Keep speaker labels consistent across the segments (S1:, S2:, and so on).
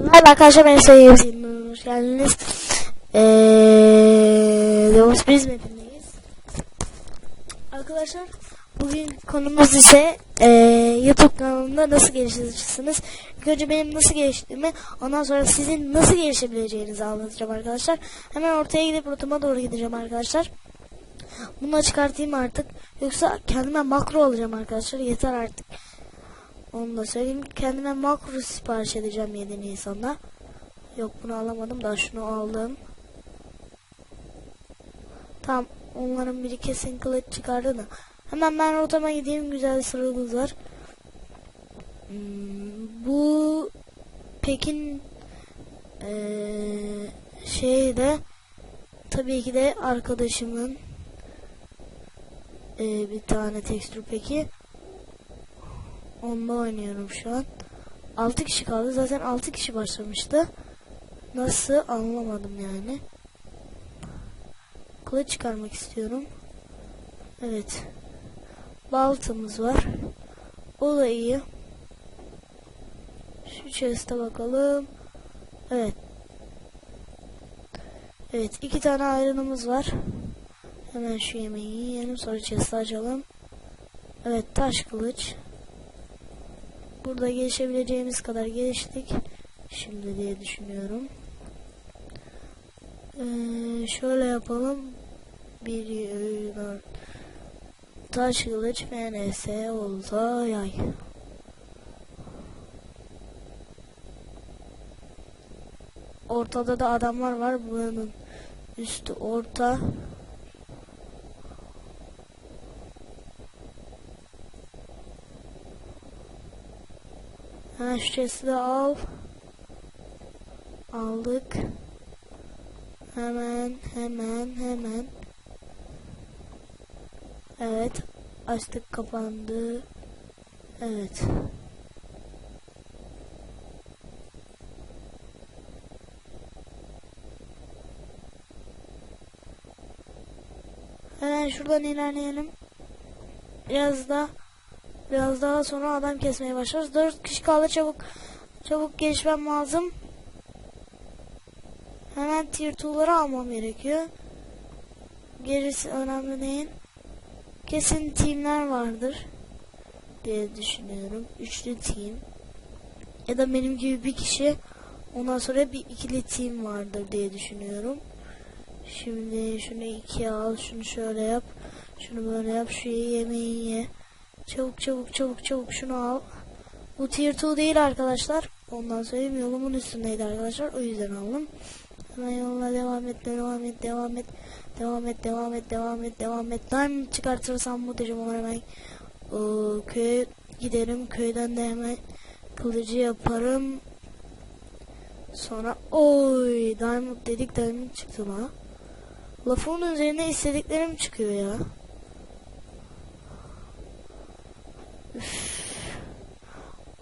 S1: Merhaba arkadaşlar ben Sayın Hoş geldiniz. Eee Devos biz mapindeyiz. Arkadaşlar bugün konumuz ise eee YouTube kanalında nasıl geliştirirsiniz. İlk önce benim nasıl geliştiğimi ondan sonra sizin nasıl gelişebileceğinizi anlatacağım arkadaşlar. Hemen ortaya gidip rotama doğru gideceğim arkadaşlar. Bunu çıkartayım artık. Yoksa kendime makro alacağım arkadaşlar. Yeter artık. Onu da söyleyeyim. Kendime makro sipariş edeceğim 7 Nisan'da. Yok bunu alamadım da şunu aldım. Tamam. Onların biri kesin kılıç çıkardı da. Hemen ben rotama gideyim. Güzel sıramız var. Hmm, bu Pekin ee, şey de tabii ki de arkadaşımın ee, bir tane tekstür peki. Onda oynuyorum şu an. 6 kişi kaldı. Zaten 6 kişi başlamıştı. Nasıl anlamadım yani. Kılıç çıkarmak istiyorum. Evet. Baltamız var. O da iyi. Şu chest'e bakalım. Evet. Evet. iki tane ayrınımız var. Hemen şu yemeği yiyelim. Sonra chest'i açalım. Evet. Taş kılıç. Burada gelişebileceğimiz kadar geliştik. Şimdi diye düşünüyorum. Ee, şöyle yapalım. Bir dört taş kılıç FNS olsa yay. Ortada da adamlar var. Buranın üstü orta. Ha şu chest'i de al. Aldık. Hemen hemen hemen. Evet. Açtık kapandı. Evet. Hemen şuradan ilerleyelim. Biraz da Biraz daha sonra adam kesmeye başlarız. 4 kişi kaldı çabuk. Çabuk gelişmem lazım. Hemen tier 2'ları almam gerekiyor. Gerisi önemli değil. Kesin teamler vardır diye düşünüyorum. Üçlü team. Ya da benim gibi bir kişi ondan sonra bir ikili team vardır diye düşünüyorum. Şimdi şunu ikiye al, şunu şöyle yap, şunu böyle yap, şu yemeği ye. Çabuk çabuk çabuk çabuk şunu al. Bu tier 2 değil arkadaşlar. Ondan söyleyeyim yolumun üstündeydi arkadaşlar. O yüzden aldım. Hemen yoluna devam et, devam et, devam et. Devam et, devam et, devam et, devam et. Diamond çıkartırsam muhteşem olur hemen. O, köye giderim. Köyden de hemen kılıcı yaparım. Sonra oy diamond dedik diamond çıktı la. Lafımın üzerine istediklerim çıkıyor ya.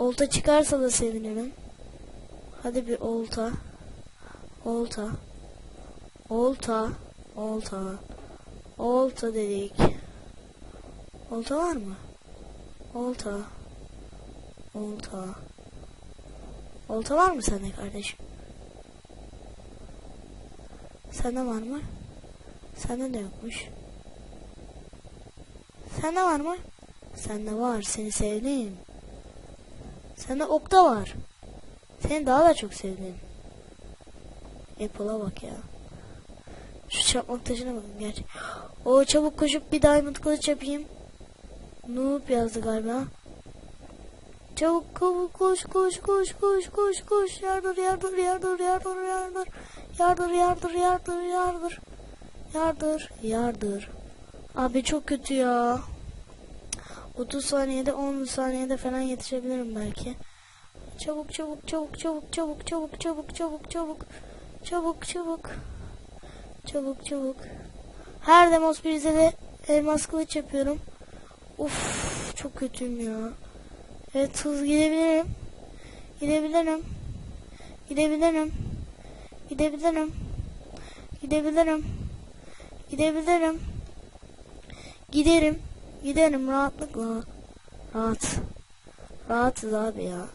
S1: Olta çıkarsa da sevinirim. Hadi bir olta. Olta. Olta. Olta. Olta dedik. Olta var mı? Olta. Olta. Olta var mı sende kardeşim? Sende var mı? Sende de yokmuş. Sende var mı? Sende var. Seni sevdim. Sende okta var. Seni daha da çok sevdim. Apple'a bak ya. Şu çakmak taşına bakın gerçek. O çabuk koşup bir diamond kılıç yapayım. Noob yazdı galiba. Çabuk çabuk koş koş koş koş koş koş yardır yardır yardır yardır yardır yardır yardır yardır yardır yardır yardır abi çok kötü ya 30 saniyede 10 saniyede falan yetişebilirim belki çabuk çabuk çabuk çabuk çabuk çabuk çabuk çabuk çabuk çabuk çabuk çabuk çabuk her demos birde de elmas kılıç yapıyorum Uf çok kötüyüm ya Evet hız gidebilirim. Gidebilirim. Gidebilirim. Gidebilirim. Gidebilirim. Gidebilirim. Giderim. Giderim rahatlıkla. Rahat. Rahatız abi ya.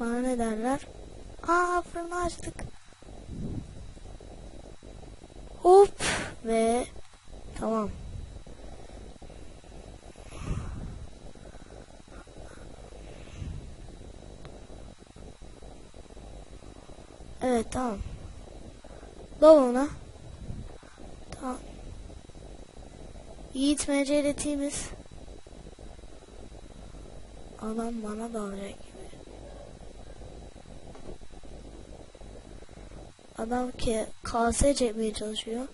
S1: Bana ne derler? Aa fırını açtık. Hop ve tamam. Evet tamam. Balona. Tamam. Yiğit meceletiğimiz. Adam bana dalacak gibi. Adam ki kase çekmeye çalışıyor.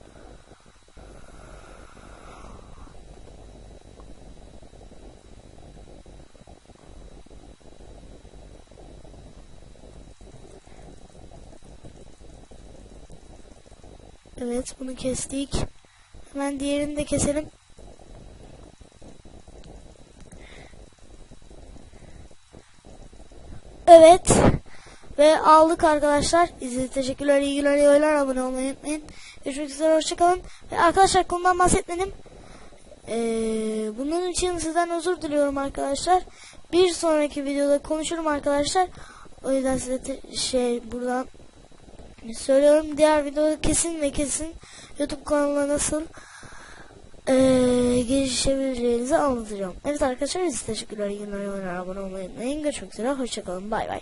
S1: Evet bunu kestik. Hemen diğerini de keselim. Evet. Ve aldık arkadaşlar. İzlediğiniz teşekkürler, iyi günler, iyi oyunlar. Abone olmayı unutmayın. Görüşmek üzere, hoşçakalın. Ve arkadaşlar konudan bahsetmedim. Ee, bunun için sizden özür diliyorum arkadaşlar. Bir sonraki videoda konuşurum arkadaşlar. O yüzden size şey buradan söylüyorum. Diğer videoda kesin ve kesin YouTube kanalına nasıl eee gelişebileceğinizi anlatacağım. Evet arkadaşlar size teşekkürler. Oyunlar. Abone olmayı unutmayın. Görüşmek üzere. Hoşçakalın. Bay bay.